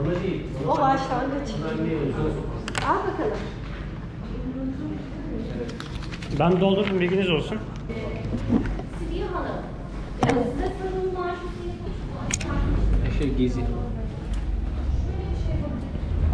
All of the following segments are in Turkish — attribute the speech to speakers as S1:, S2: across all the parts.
S1: Ona değil.
S2: O başlangıç. Al bakalım.
S3: Ben doldurdum bilginiz olsun.
S4: Siriye Hanım. Size sorun var.
S1: Şey gezi.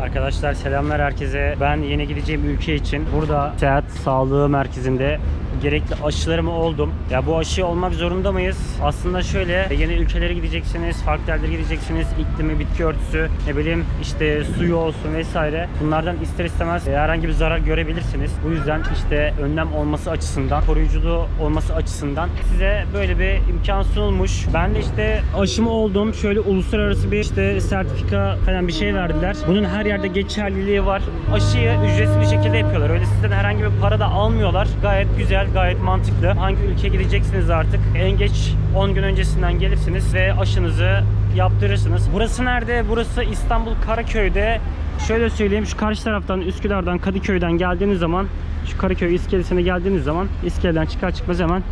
S3: Arkadaşlar selamlar herkese. Ben yeni gideceğim ülke için burada seyahat sağlığı merkezinde gerekli aşılarımı oldum. Ya bu aşı olmak zorunda mıyız? Aslında şöyle yeni ülkelere gideceksiniz, farklı yerlere gideceksiniz. İklimi, bitki örtüsü, ne bileyim işte suyu olsun vesaire. Bunlardan ister istemez e, herhangi bir zarar görebilirsiniz. Bu yüzden işte önlem olması açısından, koruyuculuğu olması açısından size böyle bir imkan sunulmuş. Ben de işte aşımı oldum. Şöyle uluslararası bir işte sertifika falan bir şey verdiler. Bunun her yerde geçerliliği var. Aşıyı ücretsiz bir şekilde yapıyorlar. Öyle sizden herhangi bir para da almıyorlar. Gayet güzel, gayet mantıklı. Hangi ülkeye gideceksiniz artık? En geç 10 gün öncesinden gelirsiniz ve aşınızı yaptırırsınız. Burası nerede? Burası İstanbul Karaköy'de. Şöyle söyleyeyim şu karşı taraftan Üsküdar'dan Kadıköy'den geldiğiniz zaman şu Karaköy iskelesine geldiğiniz zaman iskeleden çıkar çıkmaz hemen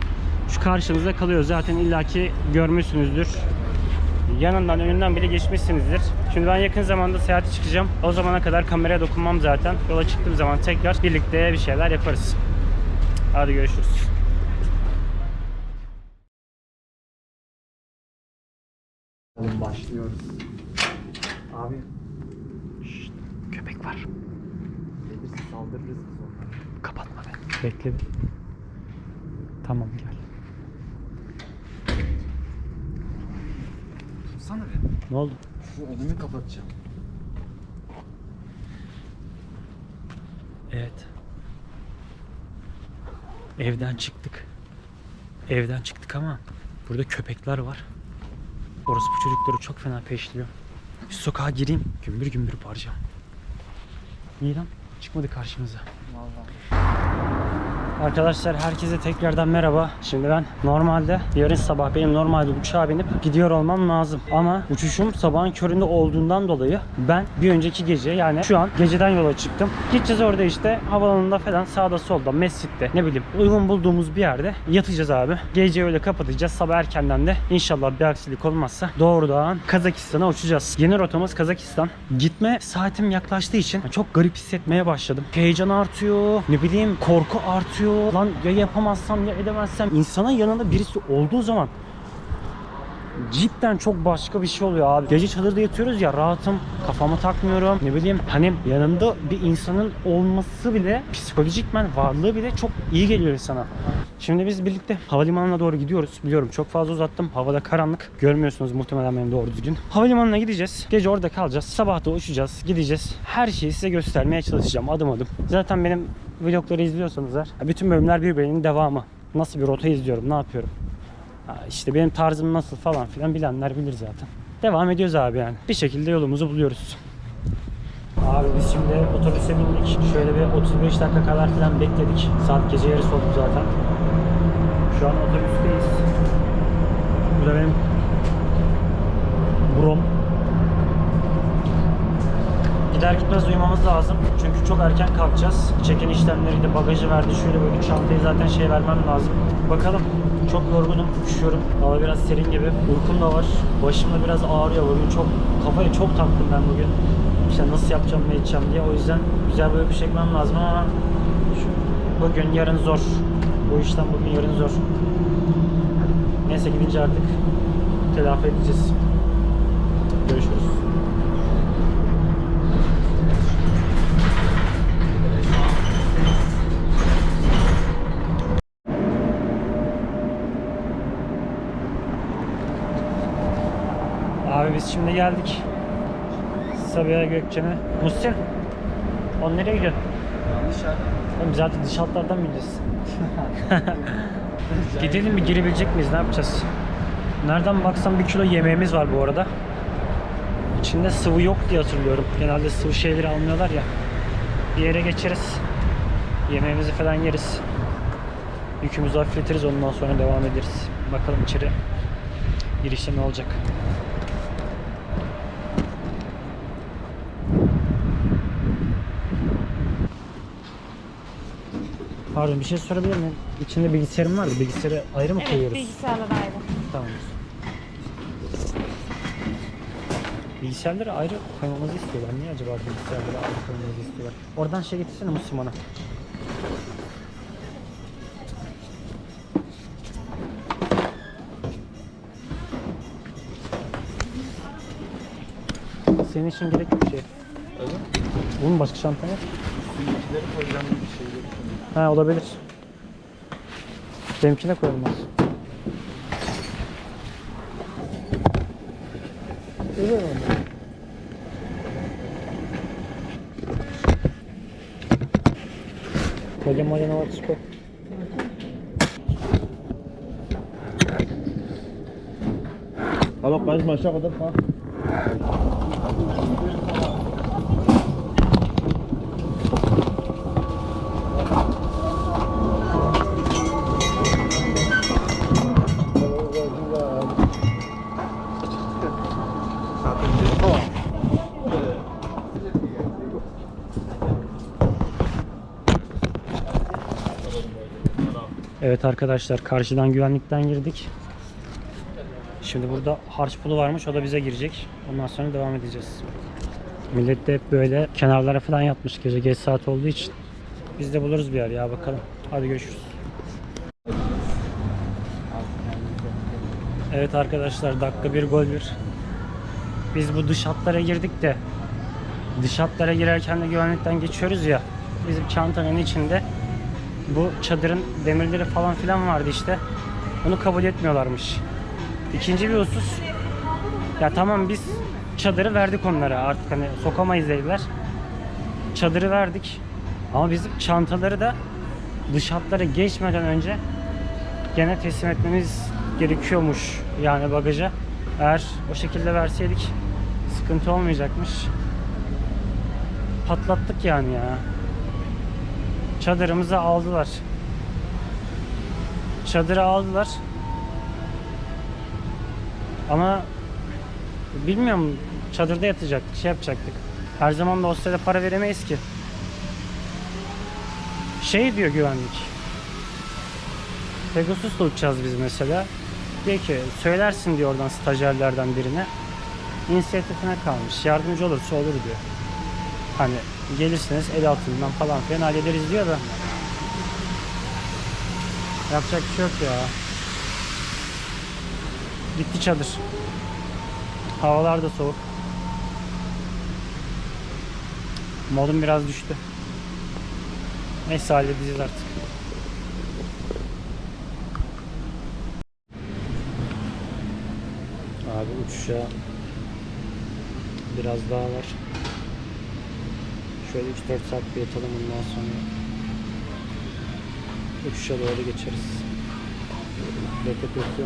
S3: şu karşınızda kalıyor. Zaten illaki görmüşsünüzdür. Yanından önünden bile geçmişsinizdir. Şimdi ben yakın zamanda seyahate çıkacağım. O zamana kadar kameraya dokunmam zaten. Yola çıktığım zaman tekrar birlikte bir şeyler yaparız. Hadi görüşürüz.
S1: Başlıyoruz. Abi
S3: Köpek var.
S1: gelirse saldırırız biz onlara.
S3: Kapatma beni. Bekle bir. Tamam gel.
S1: Tutsana bir.
S3: Ne oldu?
S1: Şu önümü kapatacağım.
S3: Evet. Evden çıktık. Evden çıktık ama burada köpekler var. Orası bu çocukları çok fena peşliyor. Şu sokağa gireyim, gümbür gümbür bağıracağım. İyi lan, çıkmadı karşımıza.
S1: Vallahi.
S3: Arkadaşlar herkese tekrardan merhaba. Şimdi ben normalde yarın sabah benim normalde uçağa binip gidiyor olmam lazım. Ama uçuşum sabahın köründe olduğundan dolayı ben bir önceki gece yani şu an geceden yola çıktım. Gideceğiz orada işte havaalanında falan sağda solda mescitte ne bileyim uygun bulduğumuz bir yerde yatacağız abi. Gece öyle kapatacağız. Sabah erkenden de inşallah bir aksilik olmazsa doğrudan Kazakistan'a uçacağız. Yeni rotamız Kazakistan. Gitme saatim yaklaştığı için çok garip hissetmeye başladım. Heyecan artıyor. Ne bileyim korku artıyor. Lan ya yapamazsam ya edemezsem. İnsanın yanında birisi olduğu zaman cidden çok başka bir şey oluyor abi. Gece çadırda yatıyoruz ya rahatım, kafamı takmıyorum. Ne bileyim hani yanında bir insanın olması bile psikolojikmen varlığı bile çok iyi geliyor insana. Şimdi biz birlikte havalimanına doğru gidiyoruz. Biliyorum çok fazla uzattım. Havada karanlık. Görmüyorsunuz muhtemelen beni doğru düzgün. Havalimanına gideceğiz. Gece orada kalacağız. Sabah da uçacağız. Gideceğiz. Her şeyi size göstermeye çalışacağım adım adım. Zaten benim vlogları izliyorsanız eğer, bütün bölümler birbirinin devamı. Nasıl bir rota izliyorum, ne yapıyorum. İşte benim tarzım nasıl falan filan bilenler bilir zaten. Devam ediyoruz abi yani. Bir şekilde yolumuzu buluyoruz. Abi biz şimdi otobüse bindik. Şöyle bir 35 dakika kadar falan bekledik. Saat gece yarısı oldu zaten. Şu an otobüsteyiz. Bu da benim Brom. Gider gitmez uyumamız lazım. Çünkü çok erken kalkacağız. Çeken işlemleri de bagajı verdi. Şöyle böyle çantayı zaten şey vermem lazım. Bakalım. Çok yorgunum. Üşüyorum. Hava biraz serin gibi. Uykum da var. Başım da biraz ağrıyor bugün. Çok kafayı çok taktım ben bugün. İşte nasıl yapacağım ne edeceğim diye. O yüzden güzel bir uyku çekmem lazım ama bugün yarın zor. Bu işten bugün yarın zor. Neyse gidince artık telafi edeceğiz. Görüşürüz. Abi biz şimdi geldik. Sabiha Gökçen'e. Muhsin. On nereye gidiyorsun?
S1: Yanlış yer.
S3: Oğlum zaten dış hatlardan mı ineceğiz? Gidelim bir girebilecek miyiz? Ne yapacağız? Nereden baksan bir kilo yemeğimiz var bu arada. İçinde sıvı yok diye hatırlıyorum. Genelde sıvı şeyleri almıyorlar ya. Bir yere geçeriz. Yemeğimizi falan yeriz. Yükümüzü hafifletiriz ondan sonra devam ederiz. Bakalım içeri girişte ne olacak. Pardon bir şey sorabilir miyim? İçinde bilgisayarım vardı. Bilgisayarı ayrı mı
S2: Evet
S3: koyuyoruz?
S2: bilgisayarlar ayrı.
S3: Tamam. Bilgisayarları ayrı koymamızı istiyorlar. Niye acaba bilgisayarları ayrı koymamızı istiyorlar? Oradan şey getirsene Müslüman'a. Senin için gerekli bir şey.
S1: Öyle mi?
S3: Bunun başka şantan yok.
S1: Üstündekileri koyacağım bir şeyleri.
S3: Ha olabilir. Benimkine koyulmaz. Evet. Kolye molye ne varsa koy.
S1: Ama kaç aşağı kadar kalk.
S3: Evet arkadaşlar karşıdan güvenlikten girdik. Şimdi burada harç pulu varmış o da bize girecek. Ondan sonra devam edeceğiz. Millet de hep böyle kenarlara falan yatmış gece geç saat olduğu için. Biz de buluruz bir yer ya bakalım. Hadi görüşürüz. Evet arkadaşlar dakika bir gol bir. Biz bu dış hatlara girdik de dış hatlara girerken de güvenlikten geçiyoruz ya. Bizim çantanın içinde bu çadırın demirleri falan filan vardı işte. Onu kabul etmiyorlarmış. İkinci bir husus. Ya tamam biz çadırı verdik onlara artık hani sokamayız dediler. Çadırı verdik. Ama bizim çantaları da dış hatlara geçmeden önce gene teslim etmemiz gerekiyormuş yani bagaja. Eğer o şekilde verseydik sıkıntı olmayacakmış. Patlattık yani ya. Çadırımızı aldılar. Çadırı aldılar. Ama bilmiyorum çadırda yatacaktık, şey yapacaktık. Her zaman da hostele para veremeyiz ki. Şey diyor güvenlik. Pegasus'la uçacağız biz mesela. Diyor ki söylersin diyor oradan stajyerlerden birine. İnisiyatifine kalmış. Yardımcı olursa olur diyor. Hani gelirsiniz el altından falan filan hallederiz diyor da. Yapacak bir şey yok ya. Gitti çadır. Havalar da soğuk. Modum biraz düştü. Neyse halledeceğiz artık. Abi uçuşa biraz daha var. Şöyle 3-4 saat bir yatalım ondan sonra uçuşa doğru geçeriz. Beklet yoktu.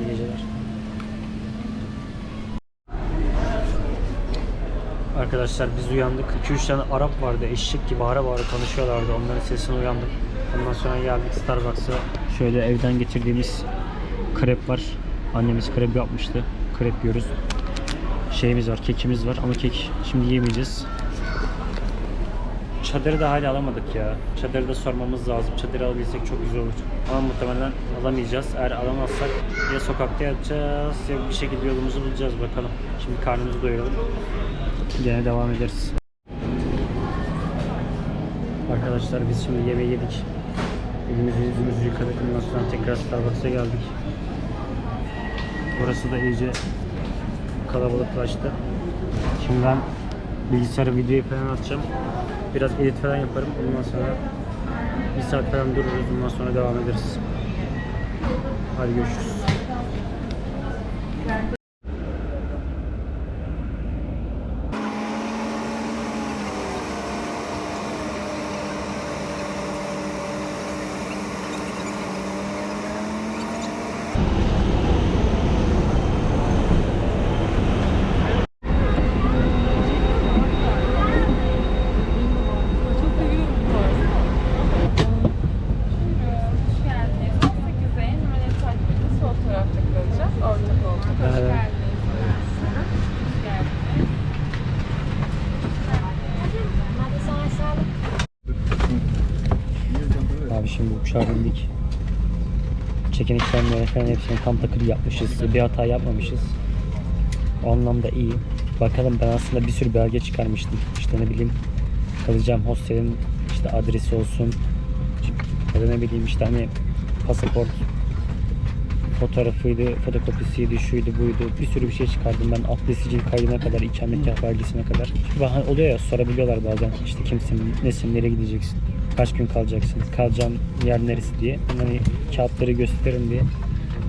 S3: İyi geceler. Arkadaşlar biz uyandık. 2-3 tane Arap vardı. Eşek gibi bağıra bağıra konuşuyorlardı. Onların sesine uyandık. Ondan sonra geldik Starbucks'a. Şöyle evden getirdiğimiz krep var. Annemiz krep yapmıştı. Krep yiyoruz. Şeyimiz var, kekimiz var ama kek şimdi yemeyeceğiz. Çadırı da hala alamadık ya. Çadırı da sormamız lazım. Çadırı alabilsek çok güzel olur. Ama muhtemelen alamayacağız. Eğer alamazsak ya sokakta yatacağız ya bir şekilde yolumuzu bulacağız bakalım. Şimdi karnımızı doyuralım. Gene devam ederiz. Arkadaşlar biz şimdi yemeği yedik. Elimizi yüzümüzü yıkadık. Ondan sonra tekrar Starbucks'a geldik. Burası da iyice kalabalıklaştı. Şimdi ben bilgisayara videoyu falan atacağım. Biraz edit falan yaparım. Ondan sonra bir saat falan dururuz. Ondan sonra devam ederiz. Hadi görüşürüz. Bindik. Çekin işlemleri falan hepsini tam takır yapmışız. Bir hata yapmamışız. O anlamda iyi. Bakalım ben aslında bir sürü belge çıkarmıştım. İşte ne bileyim kalacağım hostelin işte adresi olsun. Ya da ne bileyim işte hani pasaport fotoğrafıydı, fotokopisiydi, şuydu, buydu. Bir sürü bir şey çıkardım ben. Adli sicil kaydına kadar, ikametgah belgesine kadar. Çünkü oluyor ya sorabiliyorlar bazen. işte kimsin, nesin, nereye gideceksin, kaç gün kalacaksın, kalacağın yer neresi diye. Hani kağıtları gösteririm diye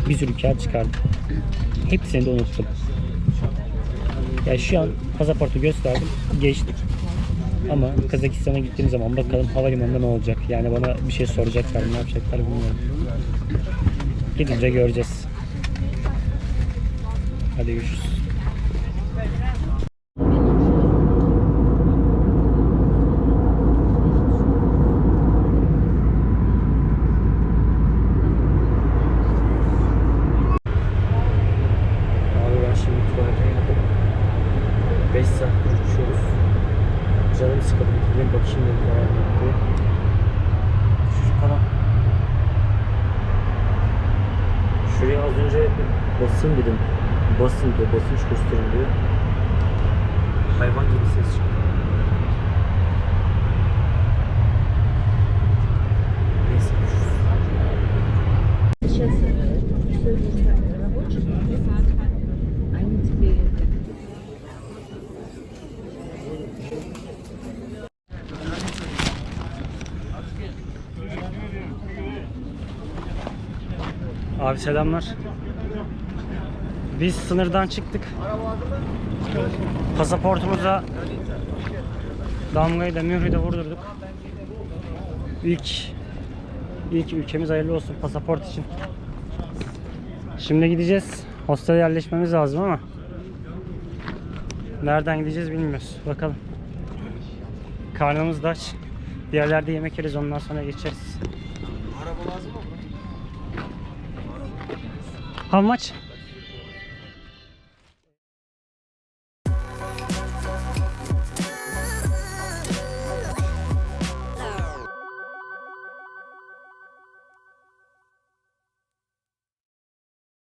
S3: bir sürü kağıt çıkardım. Hepsini de unuttum. Ya şu an pasaportu gösterdim, geçtik. Ama Kazakistan'a gittiğim zaman bakalım havalimanında ne olacak? Yani bana bir şey soracaklar ne yapacaklar bilmiyorum. Gidince göreceğiz. Hadi görüşürüz. Abi ben şimdi tuvalete geldim. 5 saattir uçuyoruz. Canım sıkıldı. Bir bakayım dedim ne var ne yok diye. Çocuk falan. Şuraya az önce basın dedim. Basın diyor, basınç gösterin diyor. Hayvan gibi ses çıktı. Neyse. Abi selamlar. Biz sınırdan çıktık. Pasaportumuza damgayı da mührü de vurdurduk. İlk ilk ülkemiz hayırlı olsun pasaport için. Şimdi gideceğiz. Hostele yerleşmemiz lazım ama nereden gideceğiz bilmiyoruz. Bakalım. Karnımız da aç. Bir yerlerde yemek yeriz ondan sonra geçeriz. How much?